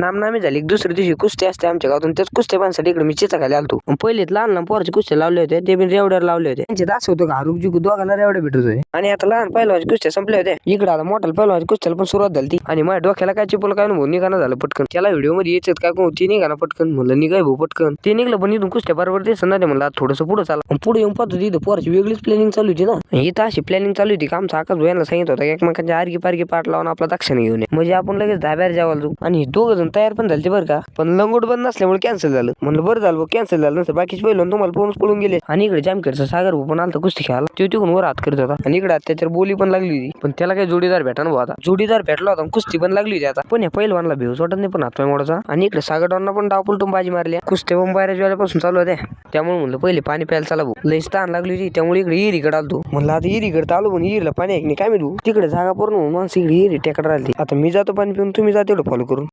नामनामी झाली. दुसऱ्या दिवशी कुस्ती असते आमच्या गावातून. त्याच कुस्त्या पाहण्यासाठी इकडे मी चिचा खाली आलतो पहिले लहान लहान पोराचे कुस्ते लावले होते. ते पण रेवड्यावर लावले होते. त्यांचे दास होतो का? जिकू दोघांना रेवड्या भेटत होते. आणि आता लहान पहिलवाचे कुस्त्या संपले होते इकडे आता मोठ्या पहिलवाच्या कुस्त्याला पण सुरुवात झाली ती. आणि माझ्या डोक्याला काय चिपल काय अनुभव? निघाना झालं पटकन. त्याला व्हिडिओमध्ये यायच्यात काय कोण? ती निघाना पटकन म्हणलं निघाय भाऊ पटकन. ते निघलं पण इथून कुस्त्या बरोबर ते ते म्हणलं थोडस पुढे चाला. पुढे येऊन पाहतो तिथं पोराची वेगळीच प्लॅनिंग चालू होती ना. इथं अशी प्लॅनिंग चालू होती का? आमचा आकाश भुयाला सांगितलं होतं एकमेकांच्या आरगी पारगी पाठ लावून आपला दक्षिण घेऊन म्हणजे आपण लगेच धाब्यावर जेवायला जाऊ आणि दोघ जण तयार पण झाले बरं का. पण लंगोट बंद नसल्यामुळे कॅन्सल झालं. म्हणलं बरं झालं कॅन्सल झालं नसतं. बाकीचे पहिलं तुम्हाला पळून पळून गेले. आणि इकडे जामखेडचा सागर पण आलता कुस्ती खेळाला तो तिकडून वर हात करत होता. आणि इकडे त्याच्यावर बोली पण लागली होती. पण त्याला काही जोडीदार भेटा ना आता. जोडीदार भेटला होता आणि कुस्ती पण लागली होती आता. पण या पहिलवानला भेऊस वाटत नाही पण हातपाय मोडाचा आणि इकडे सागरडांना पण डाव पलटून बाजी मारली कुस्ती पण बाहेर वेळेपासून चालू होत्या. त्यामुळे म्हणलं पहिले पाणी प्यायला चला भाऊ. लई ताण लागली होती. त्यामुळे इकडे इरीकडे आलतो. म्हणलं आता इरीकडे आलो पण इरीला पाणी आहे नाही काय मिळू तिकडे जागा पूर्ण माणसं इकडे इरी टेकडा राहिली. आता मी जातो पाणी पिऊन तुम्ही जा तेवढं फॉलो करून.